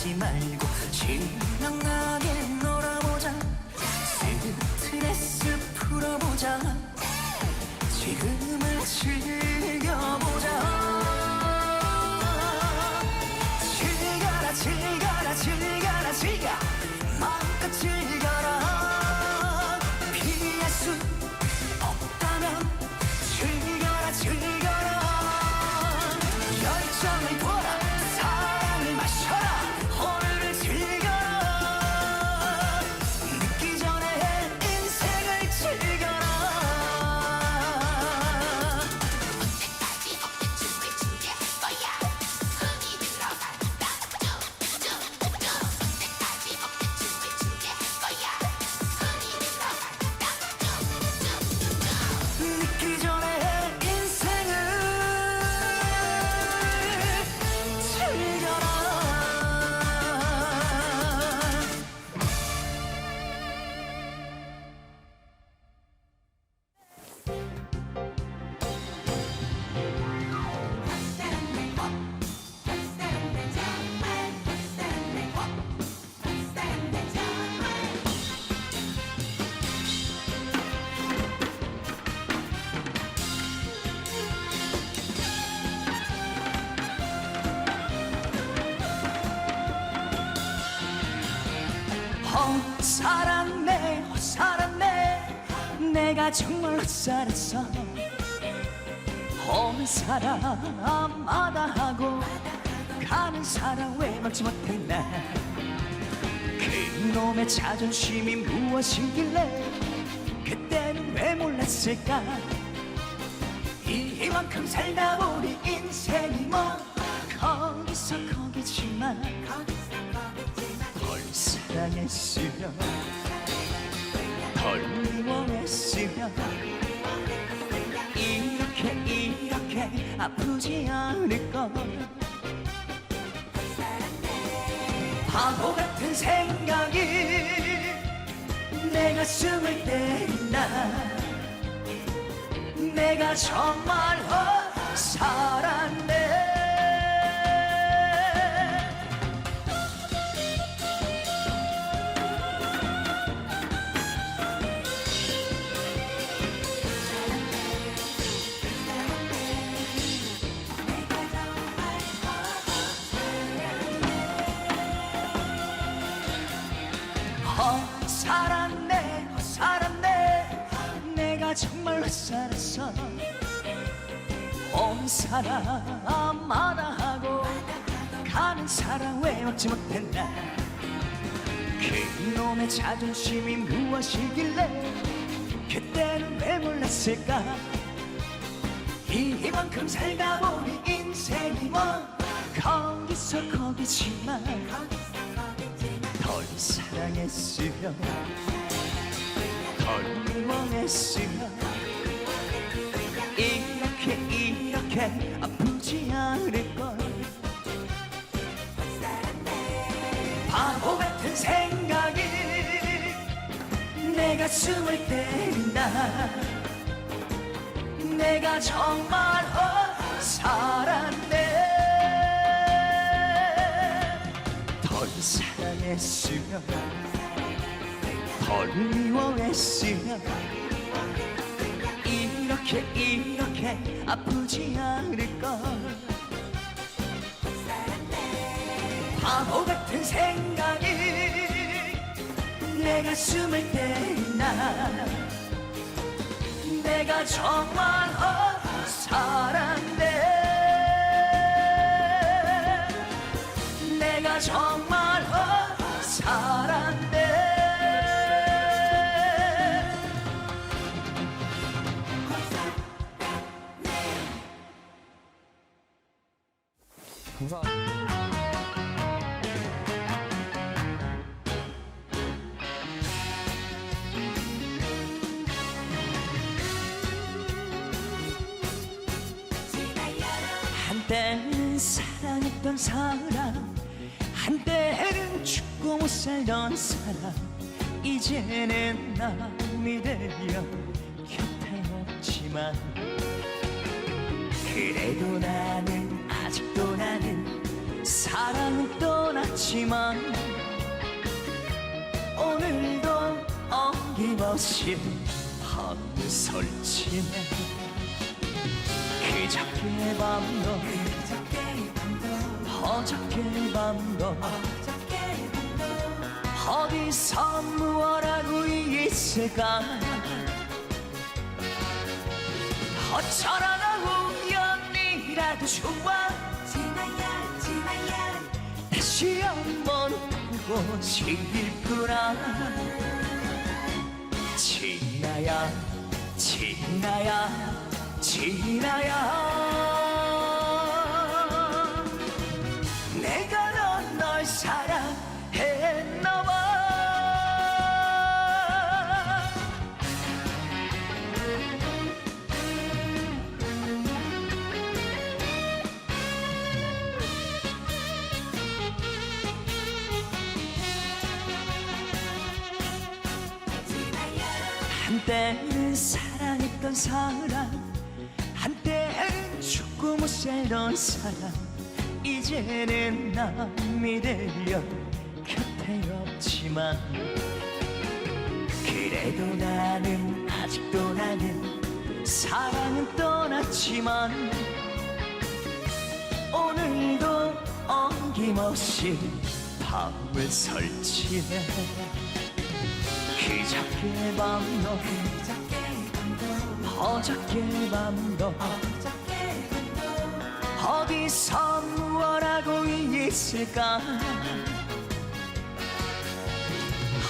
하지 말고 신명나게 놀아보자. 스트레스 풀어보자. 지금을 즐겨보자. 즐겨라 즐겨라 즐겨라 즐겨 마음껏 즐겨 내가 정말 헛살았어. 온 사람 마다 하고 가는 사람 왜 막지 못했나 그놈의 자존심이 무엇이길래 그때는 왜 몰랐을까? 이만큼 살다 보니 인생이 뭐 거기서 거기지만 덜 사랑했으면 미워했으면 이렇게 이렇게 아프지 않을 걸 바보 같은 생각이 내 가슴을 때린다. 내가 정말 헛살았네 헛살았네 온 사람마다 하고 가는 사람 왜 막지 못했나? 그놈의 자존심이 무엇이길래 그때는 왜 몰랐을까? 이만큼 살다 보니 인생이 뭐 거기서 거기지만 덜 사랑했으면 덜 미워했으면 이렇게 아프지 않을걸. 바보 같은 생각이 내 가슴을 때린다. 내가 정말 어, 살았네. 덜 사랑했으면 덜 미워했으면 이렇게 이렇게 아프지 않을걸. 바보 같은 생각이 내 가슴을 때린다 내가 정말 어, 살았네 내가 정말 한때는 사랑했던 사람 한때는 죽고 못 살던 사람 이제는 남이 되어 곁에 없지만 그래도 나는 아직도 나는 사랑은 떠났지만 오늘도 어김없이 밤을 설치네 그저께 밤도 어저께 밤도 어디서 무얼 하고 있을까? 어쩌나 우연이라도 좋아 지나야 지나야. 다시 한번 보고 싶구나. 지나야 지나야 지나야 내가 넌 널 사랑했나 봐. 한때는 사랑했던 사람 못 살던 사람 이제는 남이 되려 곁에 없지만 그래도 나는 아직도 나는 사랑은 떠났지만 오늘도 어김없이 밤을 설치네. 그저께 밤도 어저께 밤도 어디서 무얼 하고 있을까?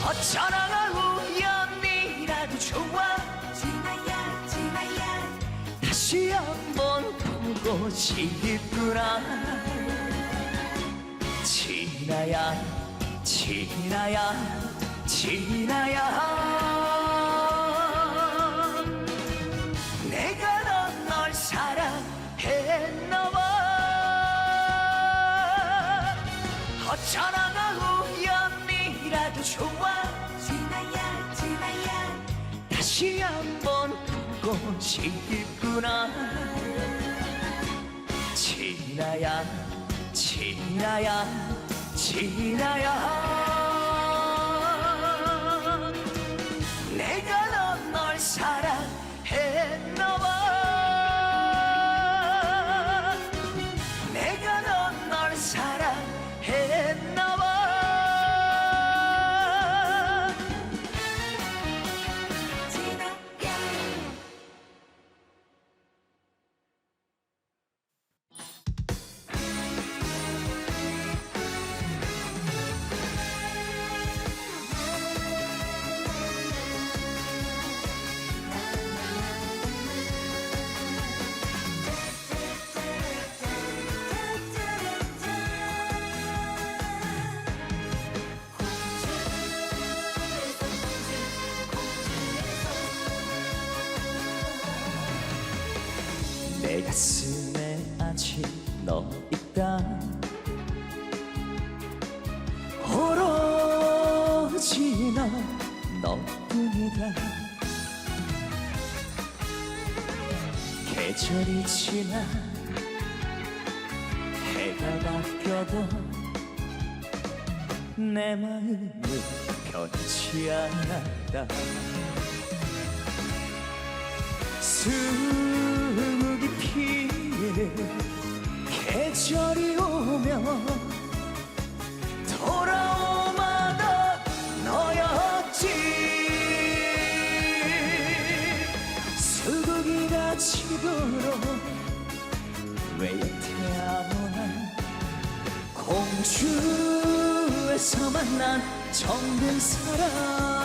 어쩌나 우연이라도 좋아. 지나야 지나야. 다시 한번 보고 싶구나. 지나야 지나야 지나야 어쩌나 우연이라도 좋아. 지나야 지나야. 다시 한번 보고 싶구나. 지나야 지나야 지나야 때마다 계절이 지나 해가 바뀌어도 내 마음은 변치 않았다. 수국이 피는 계절이 오면 수국이가 지도록 왜 여태 아무나 공주에서 만난 정든 사람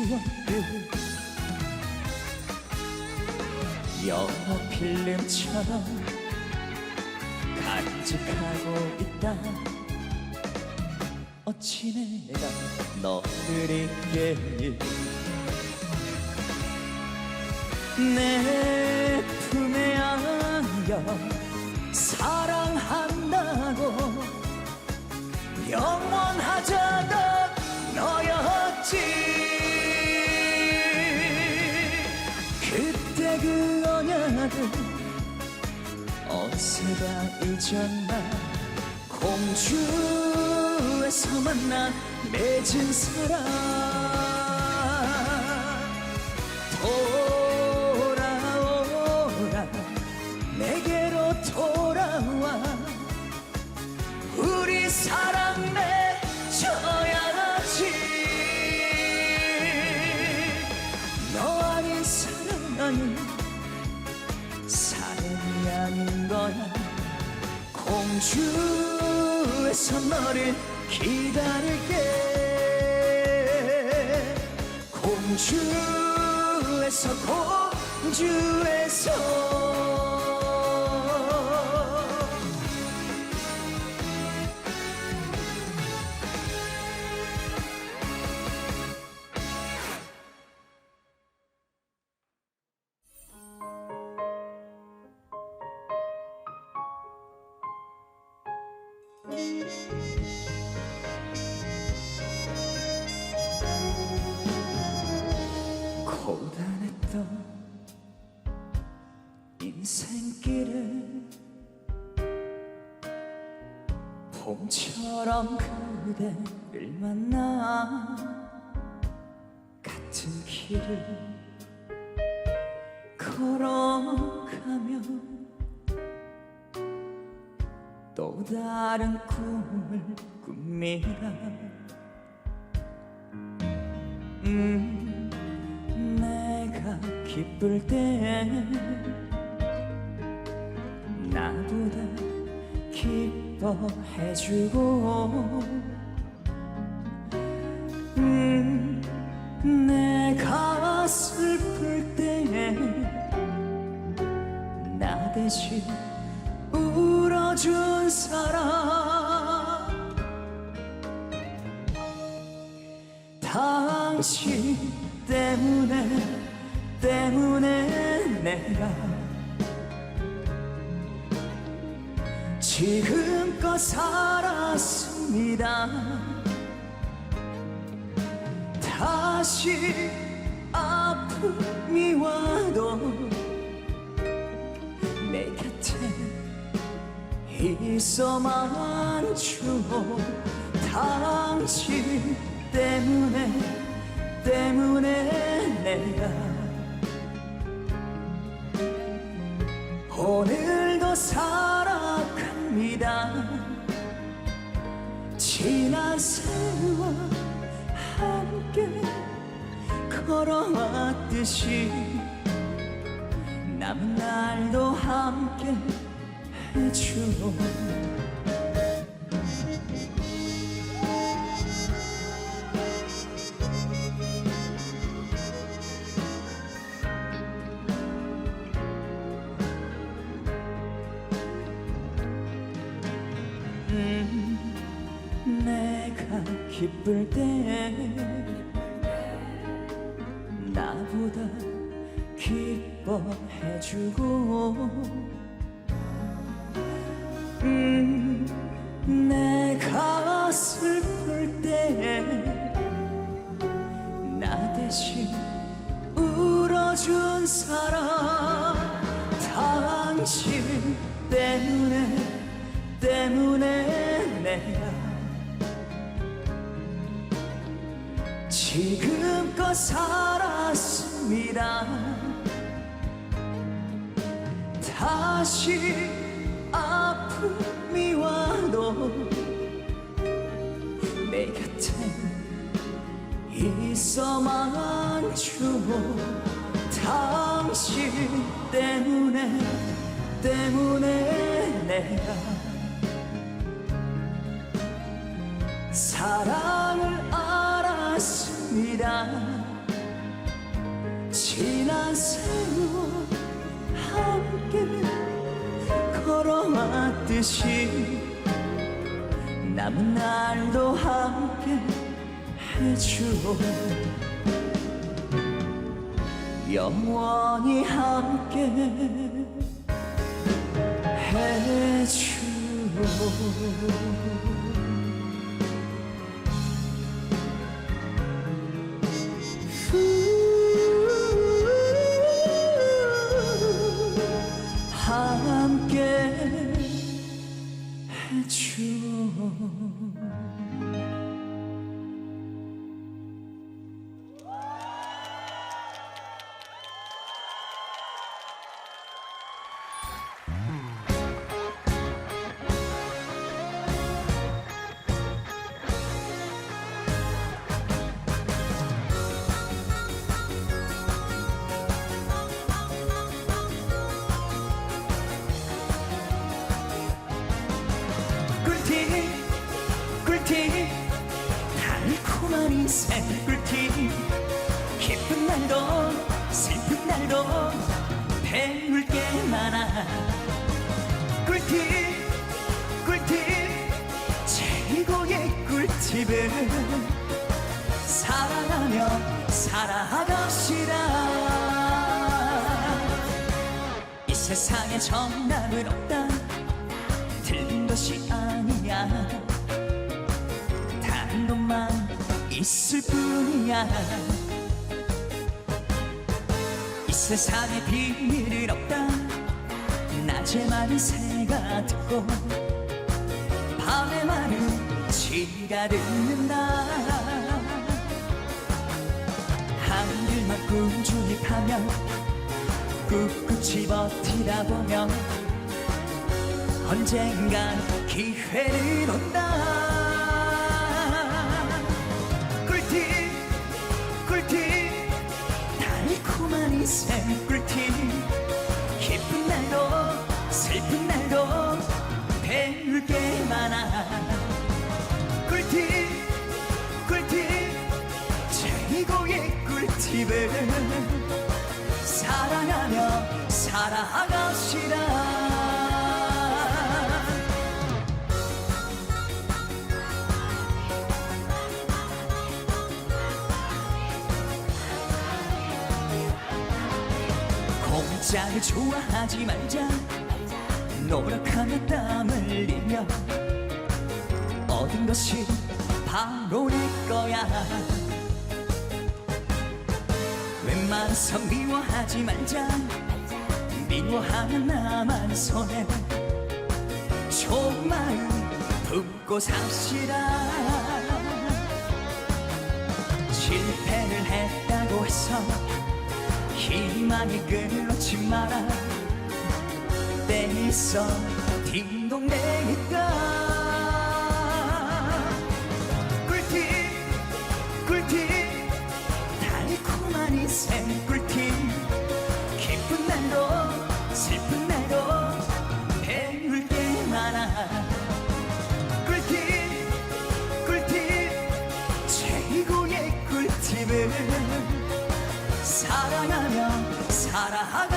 그 추억을 영화 필름처럼 간직하고 있다. 어찌 내가 너를 잊겠니 내 품에 안겨 사랑한다고 영원하자던 너였지 언약을 어느새가 잊었나? 공주에서 만나 맺은 사랑 주에서 너를 기다릴게. 공주에서 공주에서 길을 걸어가면 또 다른 꿈을 꾸미라. 음, 내가 기쁠 때 나보다 기뻐해주고. 음, 내가 슬플 때나 대신 울어준 사람. 당신 때문에 때문에 내가 지금껏 살았습니다 다시 아픔이 와도 내 곁에 있어만 줘 당신 때문에 때문에 내가 오늘도 살아갑니다. 지난 세월 함께 걸어왔듯이 남은 날도 함께 해주오. 음, 내가 기쁠 때 나보다 기뻐해주고. 음, 내가 슬플 때 나 대신 울어준 사람 당신 때문에 때문에 내가 살았습니다. 다시 아픔이 와도 내 곁에 있어만 주고 당신 때문에 때문에 내가 사랑을 알았습니다 지난 세월 함께 걸어왔듯이 남은 날도 함께 해줘 영원히 함께 함 home. 인생 꿀팁 기쁜 날도 슬픈 날도 배울 게 많아. 꿀팁 꿀팁 최고의 꿀팁은 사랑하며 살아갑시다 이 세상에 정답은 없다. 틀린 것이 아니야 있을 뿐이야. 이 세상에 비밀은 없다. 낮에 말은 새가 듣고 밤에 말은 쥐가 듣는다. 한글만 꾸준히 파면 꿋꿋이 버티다 보면 언젠간 기회는 온다 인생 꿀팁. 기쁜 날도 슬픈 날도 배울 게 많아. 꿀팁 꿀팁. 최고의 꿀팁은 사랑하며 살아갑시다 공짜를 좋아하지 말자. 노력하며 땀 흘리며 얻은 것이 바로 내 거야. 웬만해서 미워하지 말자. 미워하는 나만 손해. 좋은 마음 품고 삽시다. 실패를 했다고 해서 희망이 끊어지 마라. 때 있어 딩동댕이다 최